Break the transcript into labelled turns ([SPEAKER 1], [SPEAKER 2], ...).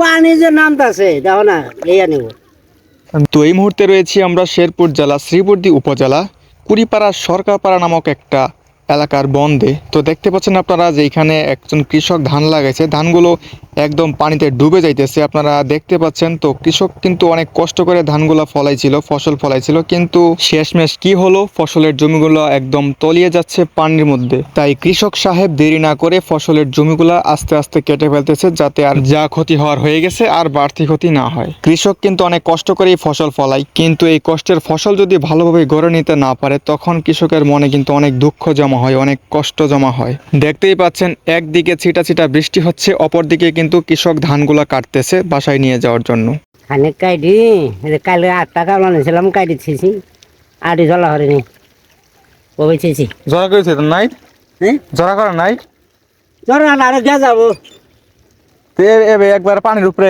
[SPEAKER 1] পানি যে নামতাছে, দেখো না এই নেব।
[SPEAKER 2] তো এই মুহূর্তে রয়েছি আমরা শেরপুর জেলা, শ্রীবর্দী উপজেলা, কুড়িপাড়া সরকারপাড়া নামক একটা এলাকার বন্দে। তো দেখতে পাচ্ছেন আপনারা যে এখানে একজন কৃষক ধান লাগাইছে। ধানগুলো একদম পানিতে ডুবে যাইতেছে। আপনারা দেখতে পাচ্ছেন তো, কৃষক কিন্তু অনেক কষ্ট করে ধানগুলো ফলাইছিল, ফসল ফলাইছিল, কিন্তু শেষমেশ কি হলো? ফসলের জমিগুলো একদম তলিয়ে যাচ্ছে পানির মধ্যে। তাই কৃষক সাহেব দেরি না করে ফসলের জমিগুলো আস্তে আস্তে কেটে ফেলতেছে যাতে আর যা ক্ষতি হওয়ার হয়ে গেছে, আর বাড়তি ক্ষতি না হয়। কৃষক কিন্তু অনেক কষ্ট করে ফসল ফলায়, কিন্তু এই কষ্টের ফসল যদি ভালোভাবে গড়ে নিতে না পারে, তখন কৃষকের মনে কিন্তু অনেক দুঃখ জমা হয়, অনেক কষ্ট জমা হয়। দেখতেই পাচ্ছেন, একদিকে ছিটা ছিটা বৃষ্টি হচ্ছে, অপরদিকে কিন্তু কৃষক ধানগুলা কাটতেছে বাসায় নিয়ে যাওয়ার জন্য।
[SPEAKER 1] খানিক কাইডি কালকে আট টাকা বানিয়েছিলাম কাইডি ছিছি আটি জলা হরিনি। কবে ছিছি।
[SPEAKER 2] জড়া করেছে তো নাই
[SPEAKER 1] হ্যাঁ?
[SPEAKER 2] জড়া করা নাই
[SPEAKER 1] জড়া না আরে যা যাব।
[SPEAKER 2] একবার পানির উপরে।